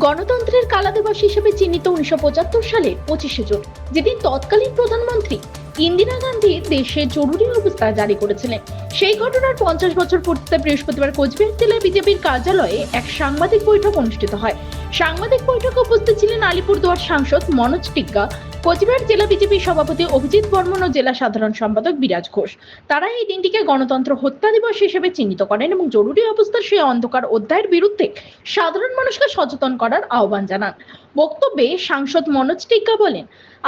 গণতন্ত্রের কালা দিবস হিসেবে চিহ্নিত উনিশশো সালের পঁচিশে জুন, যেদিন তৎকালীন প্রধানমন্ত্রী ইন্দিরা গান্ধী দেশে জরুরি অবস্থা জারি করেছিলেন। সেই ঘটনার পঞ্চাশ বছর পূর্তিতে বৃহস্পতিবার কোচবিহার জেলায় বিজেপির কার্যালয়ে এক সাংবাদিক বৈঠক অনুষ্ঠিত হয়। সাংবাদিক বৈঠকে উপস্থিত ছিলেন আলিপুরদুয়ার সাংসদ মনোজ টিগ্গা কোচবিহার জেলা বিজেপির সভাপতি অভিজিৎ বর্মন ও জেলা সাধারণ সম্পাদক বিরাজ ঘোষ। তারা এই দিনটিকে গণতন্ত্র হত্যা দিবস হিসেবে চিহ্নিত করেন এবং জরুরি অবস্থার সেই অন্ধকার অধ্যায়ের বিরুদ্ধে সাধারণ মানুষকে সচেতন করার আহ্বান জানান। বক্তব্যে সাংসদ মনোজ টিক্কা বলেন,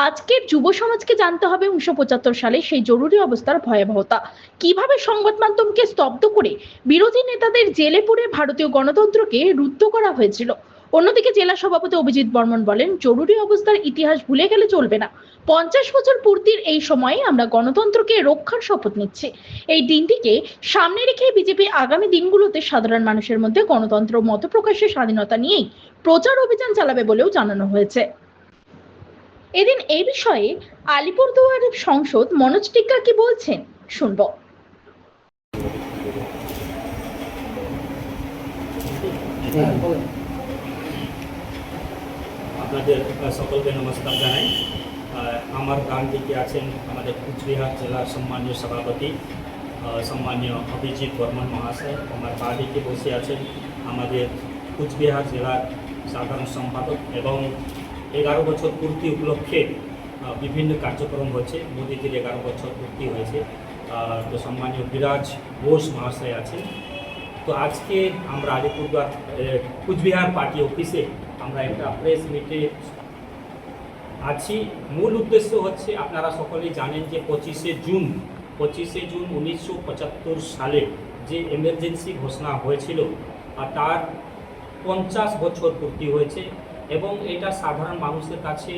আজকের যুব সমাজকে জানতে হবে উনিশশো পঁচাত্তর সালে সেই জরুরি অবস্থার ভয়াবহতা। কীভাবে সংবাদ মাধ্যমকে স্তব্ধ করে বিরোধী নেতাদের জেলে পুরে ভারতীয় গণতন্ত্রকে রুদ্ধ করা হয়েছিল? অন্যদিকে জেলা সভাপতি অভিজিৎ বর্মন বলেন, জরুরি অবস্থার ইতিহাস ভুলে গেলে চলবে না। পঞ্চাশ বছর পূর্তির এই সময়ে আমরা গণতন্ত্রকে রক্ষার শপথ নিচ্ছি। এই দিনটিকে সামনে রেখে বিজেপি আগামী দিনগুলোতে সাধারণ মানুষের মধ্যে গণতন্ত্র মত প্রকাশের স্বাধীনতা নিয়েই প্রচার অভিযান চালাবে বলেও জানানো হয়েছে। এদিন এই বিষয়ে আলিপুরদুয়ারের সংসদ মনোজ টিক্কা কি বলছেন, শুনব। শুনব আপনাদের সকলকে নমস্কার জানাই। আমার ডান দিকে আছেন আমাদের কুচবিহার জেলার সম্মানীয় সভাপতি সম্মানীয় অভিজিৎ বর্মন মহাশয়। আমার বা দিকে বসে আছেন আমাদের কুচবিহার জেলার সাধারণ সম্পাদক এবং এগারো বছর পূর্তি উপলক্ষে বিভিন্ন কার্যক্রম হচ্ছে। মোদীজির এগারো বছর পূর্তি হয়েছে। তো সম্মানীয় বিরাজ ঘোষ মহাশয় আছেন। তো আজকে আমরা আলিপুরদুয়ার কুচবিহার পার্টি অফিসে আমরা একটা প্রেস মিটে আছি। মূল উদ্দেশ্য হচ্ছে আপনারা সকলেই জানেন যে পঁচিশে জুন পঁচিশে জুন উনিশশো পঁচাত্তর সালে যে এমার্জেন্সি ঘোষণা হয়েছিল, আর তার পঞ্চাশ বছর পূর্তি হয়েছে এবং এটা সাধারণ মানুষের কাছে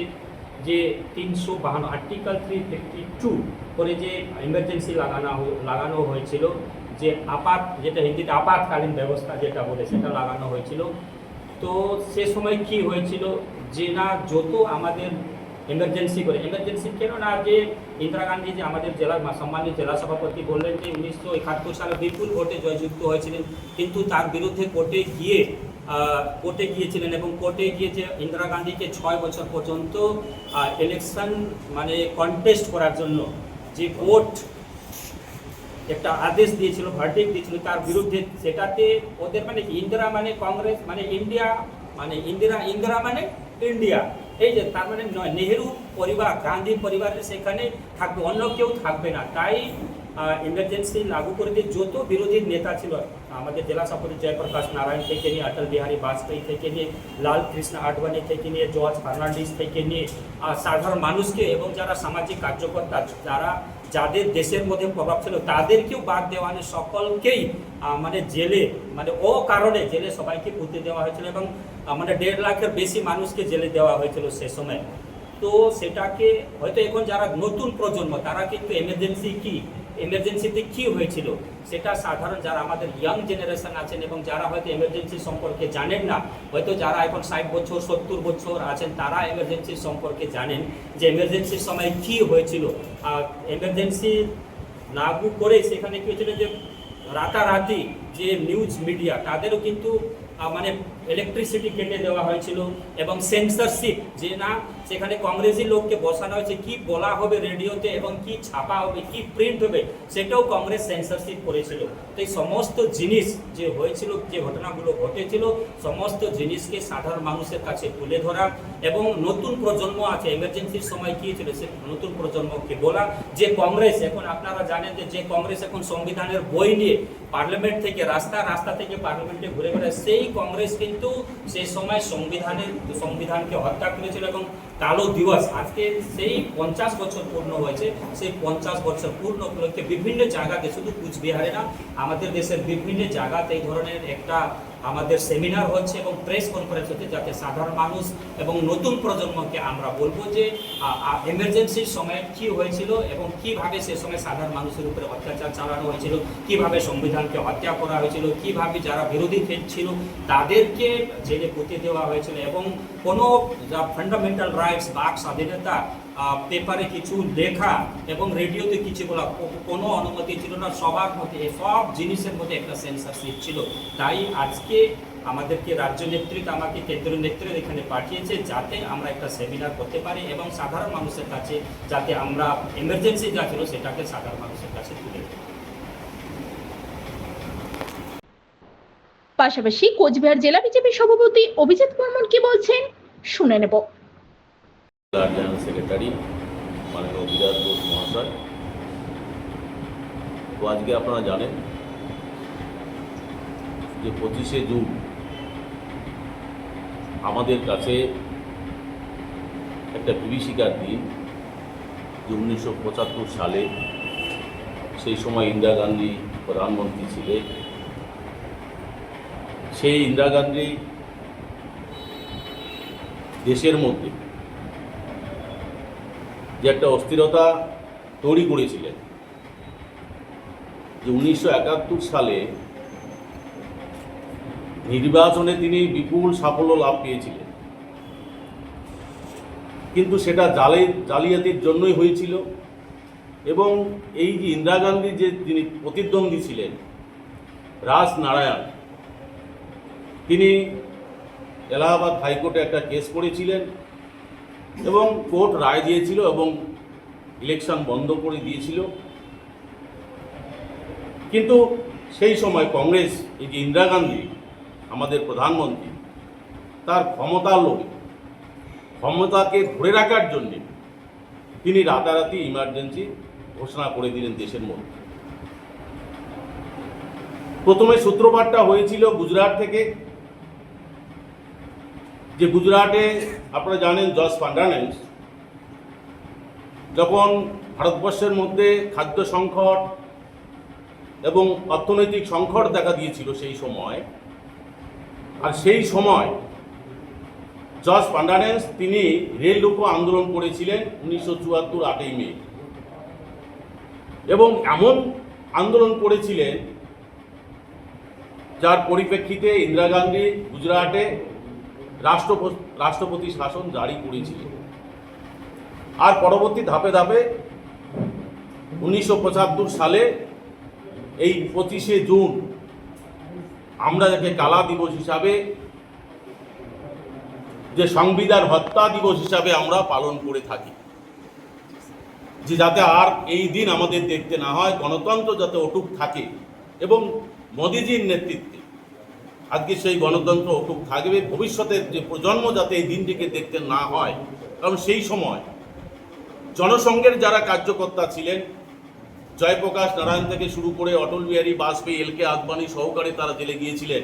যে তিনশো বাহান্ন আর্টিকেল থ্রি ফিফটি টু করে যে এমার্জেন্সি লাগানো লাগানো হয়েছিল, যে আপাত, যেটা হিন্দিতে আপাতকালীন ব্যবস্থা যেটা বলে সেটা লাগানো হয়েছিল তো সে সময় কি হয়েছিল? যে না যত আমাদের এমার্জেন্সি করে এমার্জেন্সি কেন না যে ইন্দিরা গান্ধী যে আমাদের জেলার সম্মানীয় জেলা সভাপতি বললেন যে উনিশশো একাত্তর সালে বিপুল ভোটে জয়যুক্ত হয়েছিলেন, কিন্তু তার বিরুদ্ধে কোর্টে গিয়ে কোর্টে গিয়েছিলেন এবং কোর্টে গিয়ে যে ইন্দিরা গান্ধীকে ছয় বছর পর্যন্ত ইলেকশন মানে কন্টেস্ট করার জন্য যে কোর্ট একটা আদেশ দিয়েছিল ভার্ডিক দিয়েছিল তার বিরুদ্ধে, সেটাতে ওদের মানে ইন্দিরা মানে কংগ্রেস মানে ইন্ডিয়া মানে ইন্দিরা ইন্দিরা মানে ইন্ডিয়া। এই যে তার মানে নেহেরু পরিবার, গান্ধী পরিবারের সেখানে থাকবে, অন্য কেউ থাকবে না। তাই ইমার্জেন্সি লাগু করে দিয়ে যত বিরোধী নেতা ছিল, আমাদের জেলা সভাপতি জয়প্রকাশ নারায়ণ থেকে নিয়ে, অটল বিহারী বাজপেয়ী থেকে নিয়ে লাল কৃষ্ণ আডবাণী থেকে নিয়ে, জর্জ ফার্নান্ডিস থেকে নিয়ে সাধারণ মানুষকে এবং যারা সামাজিক কার্যকর্তা, যারা যাদের দেশের মধ্যে প্রভাব ছিল, তাদেরকেও বাদ দেওয়া হয়নি। সকলকেই মানে জেলে মানে ও কারণে জেলে সবাইকে পুঁতে দেওয়া হয়েছিল এবং মানে দেড় লাখের বেশি মানুষকে জেলে দেওয়া হয়েছিল সে সময়। তো সেটাকে হয়তো এখন যারা নতুন প্রজন্ম, তারা কিন্তু এমার্জেন্সি কি? এমার্জেন্সিতে কি হয়েছিল, সেটা সাধারণ যারা আমাদের ইয়াং জেনারেশন আছেন এবং যারা হয়তো এমার্জেন্সি সম্পর্কে জানেন না, হয়তো যারা এখন ষাট বছর, সত্তর বছর আছেন, তারা এমার্জেন্সি সম্পর্কে জানেন যে এমার্জেন্সির সময় কি হয়েছিল। আর এমার্জেন্সি লাগু করে সেখানে কি হয়েছিল যে রাতারাতি যে নিউজ মিডিয়া তাদেরও কিন্তু মানে ইলেকট্রিসিটি কেটে দেওয়া হয়েছিল এবং সেন্সারশিপ যে না সেখানে কংগ্রেসি লোককে বসানো হয়েছে। কি বলা হবে রেডিওতে এবং কি ছাপা হবে, কি প্রিন্ট হবে, সেটাও কংগ্রেস সেন্সারশিপ করেছিল। তো এই সমস্ত জিনিস যে হয়েছিল, যে ঘটনাগুলো ঘটেছিল, সমস্ত জিনিসকে সাধারণ মানুষের কাছে তুলে ধরা এবং নতুন প্রজন্ম আছে এমার্জেন্সির সময় কি ছিল, সে নতুন প্রজন্মকে বলা। যে কংগ্রেস, এখন আপনারা জানেন যে যে কংগ্রেস এখন সংবিধানের বই নিয়ে পার্লামেন্ট থেকে রাস্তা রাস্তা থেকে পার্লামেন্টে ঘুরে বেড়ায়, সেই কংগ্রেস কিন্তু সেই সময় সংবিধানের, সংবিধানকে হত্যা করেছিল এবং কালো দিবস। আজকে সেই পঞ্চাশ বছর পূর্ণ হয়েছে। সেই পঞ্চাশ বছর পূর্ণ উপলক্ষে বিভিন্ন জায়গাতে শুধু কুচবিহারে না, আমাদের দেশের বিভিন্ন জায়গাতে এই ধরনের একটা আমাদের সেমিনার হচ্ছে এবং প্রেস কনফারেন্স হচ্ছে যাতে সাধারণ মানুষ এবং নতুন প্রজন্মকে আমরা বলব যে এমার্জেন্সির সময় কি হয়েছিল এবং কীভাবে সে সময় সাধারণ মানুষের উপরে অত্যাচার চালানো হয়েছিল, কীভাবে সংবিধানকে হত্যা করা হয়েছিল, কীভাবে যারা বিরোধী ছিল তাদেরকে জেলে পুঁতে দেওয়া হয়েছিল এবং কোনো যা ফান্ডামেন্টাল রাইটস বাক, স্বাধীনতা পেপারে কিছু লেখা এবং রেডিওতে কিছু বলা কোনো অনুমতি ছিল না, সবার মধ্যে সব জিনিসের মধ্যে একটা সেন্সারশিপ ছিল। তাই আজকে আমাদেরকে রাজ্য নেতৃত্ব, আমাকে কেন্দ্রীয় নেতৃত্ব এখানে পাঠিয়েছে যাতে আমরা একটা সেমিনার করতে পারি এবং সাধারণ মানুষের কাছে যাতে আমরা এমার্জেন্সি যা ছিল সেটাকে সাধারণ মানুষের কাছে তুলে পাশাপাশি কোচবিহার জেলা বিজেপি সভাপতি অভিজিৎ বর্মন কি বলছেন শুনে নেব। জেলার জেনারেল সেক্রেটারি মাননীয় অভিরাজ বোস মহাশয়। তো আজকে আপনারা জানেন যে পঁচিশে জুন আমাদের কাছে একটা বিভীষিকার দিন যে উনিশশো পঁচাত্তর সালে সেই সময় ইন্দিরা গান্ধী প্রধানমন্ত্রী ছিলেন। সেই ইন্দিরা গান্ধী দেশের মধ্যে যে একটা অস্থিরতা তৈরি করেছিলেন। যে উনিশশো একাত্তর সালে নির্বাচনে তিনি বিপুল সাফল্য লাভ পেয়েছিলেন। কিন্তু সেটা জালে, জালিয়াতির জন্যই হয়েছিল এবং এই যে ইন্দিরা গান্ধী যে তিনি প্রতিদ্বন্দ্বী ছিলেন, রাজ নারায়ণ, তিনি এলাহাবাদ হাইকোর্টে একটা কেস করেছিলেন। এবং কোর্ট রায় দিয়েছিল এবং ইলেকশন বন্ধ করে দিয়েছিল। কিন্তু সেই সময় কংগ্রেস, এই যে ইন্দিরা গান্ধী, আমাদের প্রধানমন্ত্রী, তার ক্ষমতার লোভে, ক্ষমতাকে ধরে রাখার জন্যে তিনি রাতারাতি ইমার্জেন্সি ঘোষণা করে দিলেন দেশের মধ্যে। প্রথমে সূত্রপাতটা হয়েছিল গুজরাট থেকে যে গুজরাটে আপনারা জানেন জর্জ ফার্নান্ডেস যখন ভারতবর্ষের মধ্যে খাদ্য সংকট এবং অর্থনৈতিক সংকট দেখা দিয়েছিল সেই সময়, আর সেই সময় জর্জ ফার্নান্ডেস তিনি রেল রোকো আন্দোলন করেছিলেন উনিশশো চুয়াত্তর আটই মে। এবং এমন আন্দোলন করেছিলেন যার পরিপ্রেক্ষিতে ইন্দিরা গান্ধী গুজরাটে রাষ্ট্রপতি রাষ্ট্রপতি শাসন জারি করেছিলেন আর পরবর্তী ধাপে ধাপে উনিশশো পঁচাত্তর সালে এই পঁচিশে জুন আমরা যাকে কালা দিবস হিসাবে, যে সংবিধান হত্যা দিবস হিসাবে আমরা পালন করে থাকি। যে যাতে আর এই দিন আমাদের দেখতে না হয়, গণতন্ত্র যাতে অটুট থাকে এবং মোদিজির নেতৃত্বে। আজকে সেই গণতন্ত্র অটুট থাকবে, ভবিষ্যতের যে প্রজন্ম যাতে এই দিনটিকে দেখতে না হয়। কারণ সেই সময় জনসংঘের যারা কার্যকর্তা ছিলেন, জয়প্রকাশ, নারায়ণ থেকে শুরু করে অটল বিহারী বাজপেয়ী, এল কে আদবানি সহকারে তারা জেলে গিয়েছিলেন।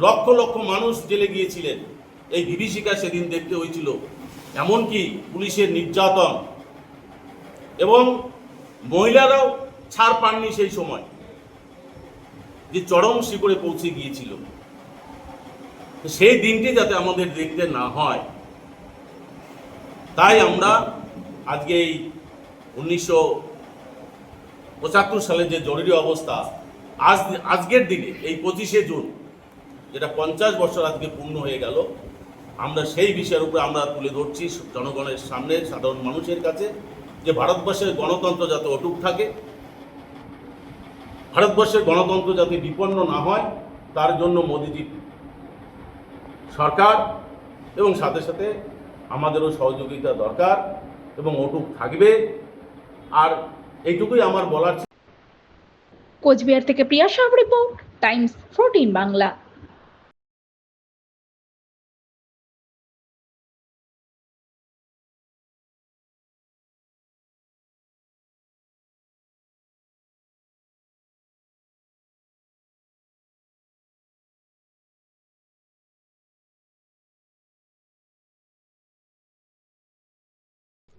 লক্ষ লক্ষ মানুষ জেলে গিয়েছিলেন। এই বিভীষিকা সেদিন দেখতে হয়েছিল। এমনকি পুলিশের নির্যাতন। এবং মহিলারাও ছাড় পাননি সেই সময়, যে চরম শিখরে পৌঁছে গিয়েছিল। সেই দিনটি যাতে আমাদের দেখতে না হয়। তাই আমরা আজকে এই উনিশশো পঁচাত্তর সালের যে জরুরি অবস্থা, আজ, আজকের দিনে, এই পঁচিশে জুন, যেটা পঞ্চাশ বছর আজকে পূর্ণ হয়ে গেল, আমরা সেই বিষয়ের উপরে আমরা তুলে ধরছি জনগণের সামনে, সাধারণ মানুষের কাছে, যে ভারতবর্ষের গণতন্ত্র যাতে অটুট থাকে, ভারতবর্ষের গণতন্ত্র যাতে বিপন্ন না হয়, তার জন্য মোদিজি সরকার এবং সাথে সাথে আমাদেরও সহযোগিতা দরকার এবং ওটুক থাকবে। আর এইটুকুই আমার বলার কোচবিহার থেকে Priya Sah report Times fourteen Bangla.